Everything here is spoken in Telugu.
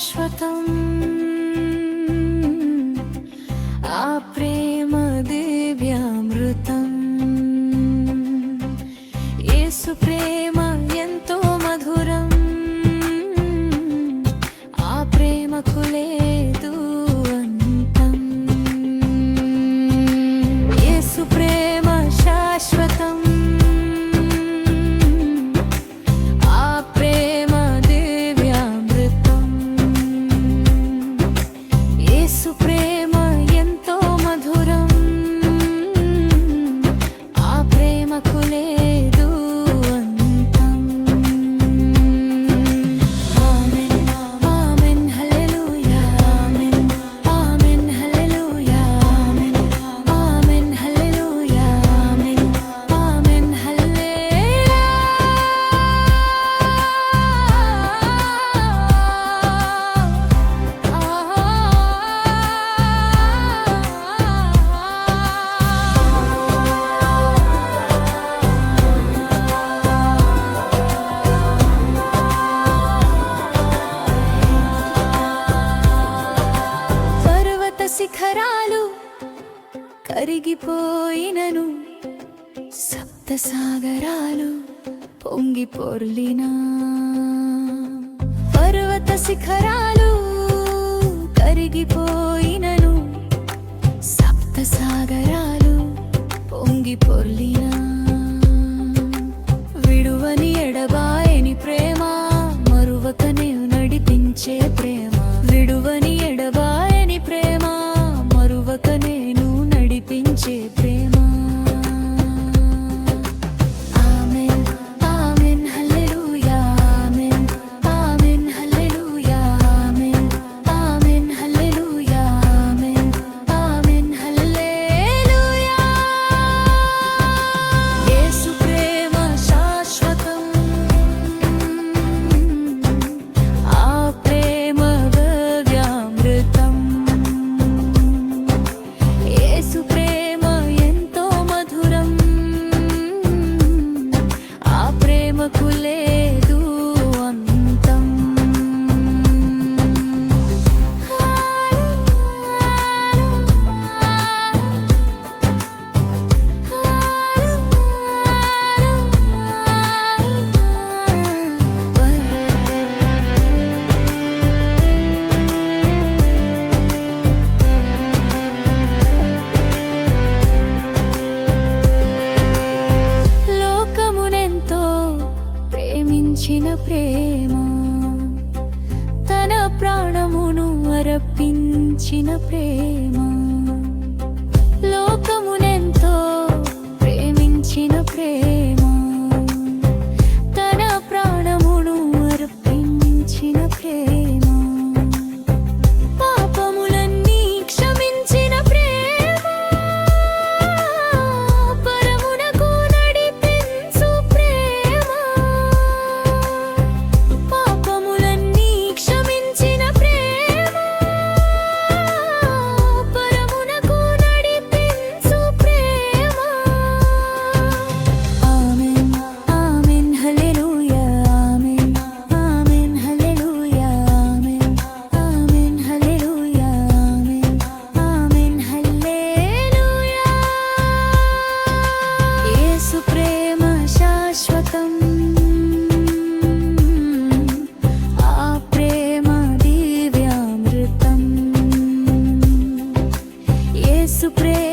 शतम् కరిగిపోయినను సప్త సాగరాలు పొంగి పొర్లినా. పర్వత శిఖరాలు కరిగిపోయినను సప్త సాగరాలు పొంగి పొర్లినా. విడువని ఎడబాయని ప్రేమ మరువకనే నడిపించే We. ఇచ్చిన ప్రేమ తన ప్రాణమును అర్పించిన ప్రేమ. surpresa.